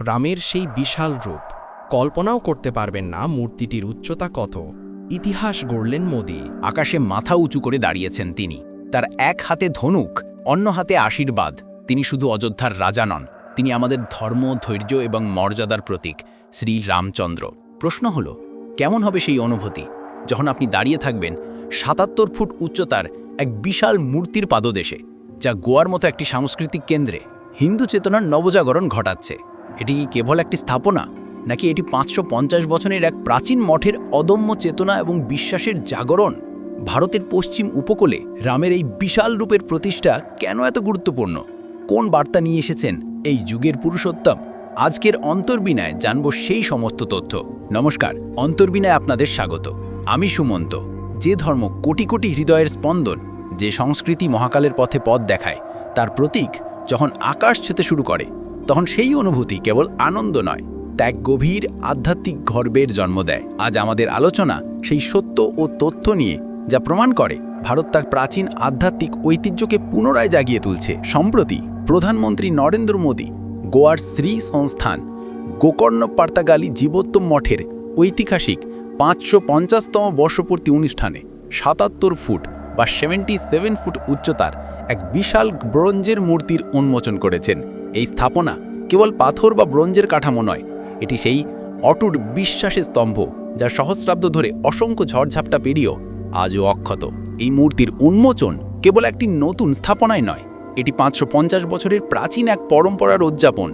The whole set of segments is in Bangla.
রামের সেই বিশাল রূপ। কল্পনাও করতে পারবেন না মূর্তিটির উচ্চতা কত। ইতিহাস গড়লেন মোদি। আকাশে মাথা উঁচু করে দাঁড়িয়েছেন তিনি। তার এক হাতে ধনুক, অন্য হাতে আশীর্বাদ। তিনি শুধু অযোধ্যার রাজা নন, তিনি আমাদের ধর্ম, ধৈর্য এবং মর্যাদার প্রতীক, শ্রী রামচন্দ্র। প্রশ্ন হলো, কেমন হবে সেই অনুভূতি? যখন আপনি দাঁড়িয়ে থাকবেন, সাতাত্তর ফুট উচ্চতার এক বিশাল মূর্তির পাদদেশে, যা গোয়ার মতো একটি সাংস্কৃতিক কেন্দ্রে, হিন্দু চেতনার নবজাগরণ ঘটাচ্ছে। এটি কি কেবল একটি স্থাপনা, নাকি এটি পাঁচশো পঞ্চাশ বছরের এক প্রাচীন মঠের অদম্য চেতনা এবং বিশ্বাসের জাগরণ? ভারতের পশ্চিম উপকূলে রামের এই বিশাল রূপের প্রতিষ্ঠা কেন এত গুরুত্বপূর্ণ? কোন বার্তা নিয়ে এসেছেন এই যুগের পুরুষোত্তম? আজকের অন্তর্বিনায় জানব সেই সমস্ত তথ্য। নমস্কার, অন্তর্বিনায় আপনাদের স্বাগত। আমি সুমন্ত। যে ধর্ম কোটি কোটি হৃদয়ের স্পন্দন, যে সংস্কৃতি মহাকালের পথে পথ দেখায়, তার প্রতীক যখন আকাশ ছুতে শুরু করে তখন সেই অনুভূতি কেবল আনন্দ নয়, ত্যাগ গভীর আধ্যাত্মিক গর্বের জন্ম দেয়। আজ আমাদের আলোচনা সেই সত্য ও তথ্য নিয়ে, যা প্রমাণ করে ভারত তার প্রাচীন আধ্যাত্মিক ঐতিহ্যকে পুনরায় জাগিয়ে তুলছে। সম্প্রতি প্রধানমন্ত্রী নরেন্দ্র মোদী গোয়ার শ্রী সংস্থান গোকর্ণ পার্তাগালী জীবোত্তম মঠের ঐতিহাসিক পাঁচশো পঞ্চাশতম বর্ষপূর্তি অনুষ্ঠানে সাতাত্তর ফুট বা সেভেন্টি সেভেন ফুট উচ্চতার এক বিশাল ব্রোঞ্জের মূর্তির উন্মোচন করেছেন। এই স্থাপনা কেবল পাথর বা ব্রোঞ্জের কাঠামো নয়, এটি সেই অটুট বিশ্বাসের স্তম্ভ যা সহস্রাব্দ ধরে অসংখ্য ঝড়ঝাপটা পেরিয়েও আজও অক্ষত। এই মূর্তির উন্মোচন কেবল একটি নতুন স্থাপনায় নয়, এটি পাঁচশো পঞ্চাশ বছরের প্রাচীন এক পরম্পরার উদযাপন।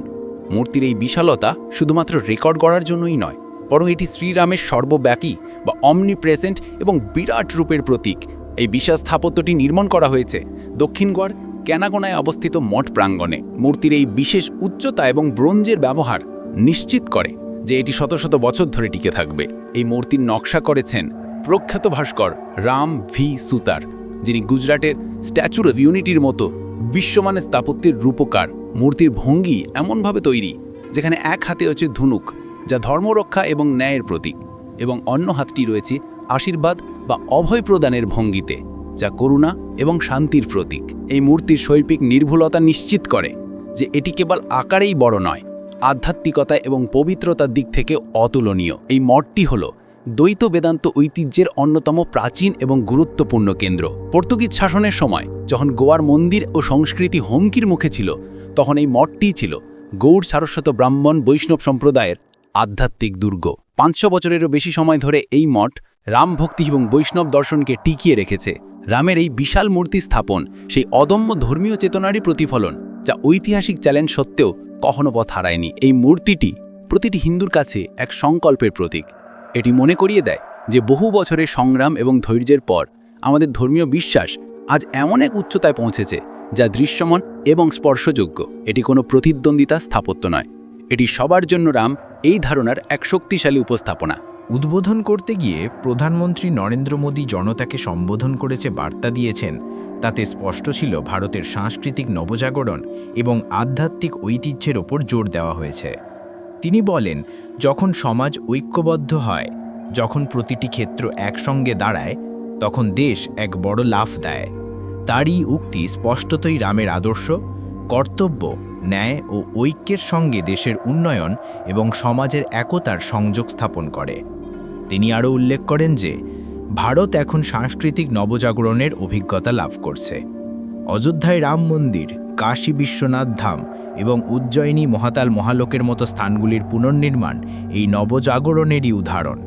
মূর্তির এই বিশালতা শুধুমাত্র রেকর্ড করার জন্যই নয়, বরং এটি শ্রীরামের সর্বব্যাপী বা অমনি প্রেজেন্ট এবং বিরাট রূপের প্রতীক। এই বিশাল স্থাপত্যটি নির্মাণ করা হয়েছে দক্ষিণ গোয়ার ক্যানাগোনায় অবস্থিত মঠ প্রাঙ্গণে মূর্তির এই বিশেষ উচ্চতা এবং ব্রোঞ্জের ব্যবহার নিশ্চিত করে যে এটি শত শত বছর ধরে টিকে থাকবে। এই মূর্তির নকশা করেছেন প্রখ্যাত ভাস্কর রাম ভি সুতার, যিনি গুজরাটের স্ট্যাচুর অফ ইউনিটির মতো বিশ্বমানের স্থাপত্যের রূপকার। মূর্তির ভঙ্গি এমনভাবে তৈরি, যেখানে এক হাতে হচ্ছে ধনুক, যা ধর্মরক্ষা এবং ন্যায়ের প্রতীক, এবং অন্য হাতটি রয়েছে আশীর্বাদ বা অভয় প্রদানের ভঙ্গিতে, যা করুণা এবং শান্তির প্রতীক। এই মূর্তির শৈল্পিক নির্ভুলতা নিশ্চিত করে যে এটি কেবল আকারেই বড় নয়, আধ্যাত্মিকতা এবং পবিত্রতার দিক থেকে অতুলনীয়। এই মঠটি হল দ্বৈত বেদান্ত ঐতিহ্যের অন্যতম প্রাচীন এবং গুরুত্বপূর্ণ কেন্দ্র। পর্তুগিজ শাসনের সময় যখন গোয়ার মন্দির ও সংস্কৃতি হুমকির মুখে ছিল, তখন এই মঠটিই ছিল গৌড় সারস্বত ব্রাহ্মণ বৈষ্ণব সম্প্রদায়ের আধ্যাত্মিক দুর্গ। পাঁচশো বছরেরও বেশি সময় ধরে এই মঠ রাম ভক্তি এবং বৈষ্ণব দর্শনকে টিকিয়ে রেখেছে। রামের এই বিশাল মূর্তি স্থাপন সেই অদম্য ধর্মীয় চেতনারই প্রতিফলন যা ঐতিহাসিক চ্যালেঞ্জ সত্ত্বেও কখনো পথ হারায়নি। এই মূর্তিটি প্রতিটি হিন্দুর কাছে এক সংকল্পের প্রতীক। এটি মনে করিয়ে দেয় যে বহু বছরের সংগ্রাম এবং ধৈর্যের পর আমাদের ধর্মীয় বিশ্বাস আজ এমন এক উচ্চতায় পৌঁছেছে যা দৃশ্যমান এবং স্পর্শযোগ্য। এটি কোনো প্রতিদ্বন্দ্বিতা স্থাপত্য নয়। এটি সবার জন্য রাম এই ধারণার এক শক্তিশালী উপস্থাপনা। উদ্বোধন করতে গিয়ে প্রধানমন্ত্রী নরেন্দ্র মোদী জনতাকে সম্বোধন করেছে বার্তা দিয়েছেন। তাতে স্পষ্ট ছিল ভারতের সাংস্কৃতিক নবজাগরণ এবং আধ্যাত্মিক ঐতিহ্যের ওপর জোর দেওয়া হয়েছে। তিনি বলেন, যখন সমাজ ঐক্যবদ্ধ হয়, যখন প্রতিটি ক্ষেত্র একসঙ্গে দাঁড়ায়, তখন দেশ এক বড় লাফ দেয়। তারই উক্তি স্পষ্টতই রামের আদর্শ, কর্তব্য, ন্যায় ও ঐক্যের সঙ্গে দেশের উন্নয়ন এবং সমাজের একতার সংযোগ স্থাপন করে। তিনি আরও উল্লেখ করেন যে, ভারত এখন সাংস্কৃতিক নবজাগরণের অভিজ্ঞতা লাভ করছে। অযোধ্যায় রাম মন্দির, কাশী বিশ্বনাথ ধাম এবং উজ্জয়িনী মহাতাল মহালোকের মতো স্থানগুলির পুনর্নির্মাণ এই নবজাগরণেরই উদাহরণ।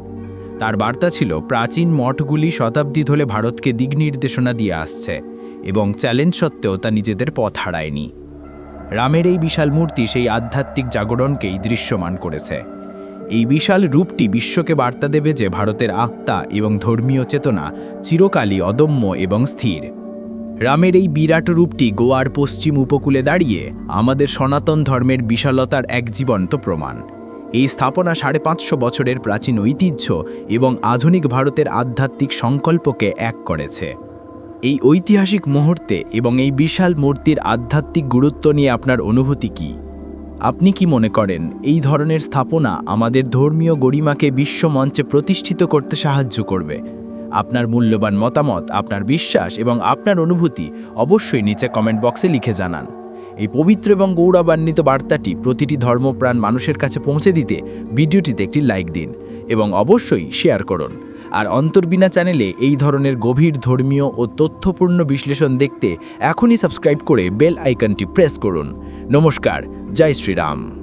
তার বার্তা ছিল, প্রাচীন মঠগুলি শতাব্দী ধরে ভারতকে দিক নির্দেশনা দিয়ে আসছে এবং চ্যালেঞ্জ সত্ত্বেও তা নিজেদের পথ হারায়নি। রামের এই বিশাল মূর্তি সেই আধ্যাত্মিক জাগরণকেই দৃশ্যমান করেছে। এই বিশাল রূপটি বিশ্বকে বার্তা দেবে যে ভারতের আত্মা এবং ধর্মীয় চেতনা চিরকালই অদম্য এবং স্থির। রামের এই বিরাট রূপটি গোয়ার পশ্চিম উপকূলে দাঁড়িয়ে আমাদের সনাতন ধর্মের বিশালতার এক জীবন্ত প্রমাণ। এই স্থাপনা সাড়ে পাঁচশো বছরের প্রাচীন ঐতিহ্য এবং আধুনিক ভারতের আধ্যাত্মিক সংকল্পকে এক করেছে। এই ঐতিহাসিক মুহূর্তে এবং এই বিশাল মূর্তির আধ্যাত্মিক গুরুত্ব নিয়ে আপনার অনুভূতি কি? আপনি কি মনে করেন এই ধরনের স্থাপনা আমাদের ধর্মীয় গরিমাকে বিশ্ব মঞ্চে প্রতিষ্ঠিত করতে সাহায্য করবে? আপনার মূল্যবান মতামত, আপনার বিশ্বাস এবং আপনার অনুভূতি অবশ্যই নিচে কমেন্ট বক্সে লিখে জানান। এই পবিত্র এবং গৌরবান্বিত বার্তাটি প্রতিটি ধর্মপ্রাণ মানুষের কাছে পৌঁছে দিতে ভিডিওটিতে একটি লাইক দিন এবং অবশ্যই শেয়ার করুন। আর অন্তর্বিনা চ্যানেলে এই ধরনের গভীর ধর্মীয় ও তথ্যপূর্ণ বিশ্লেষণ দেখতে এখনই সাবস্ক্রাইব করে বেল আইকনটি প্রেস করুন। নমস্কার, জয় শ্রীরাম।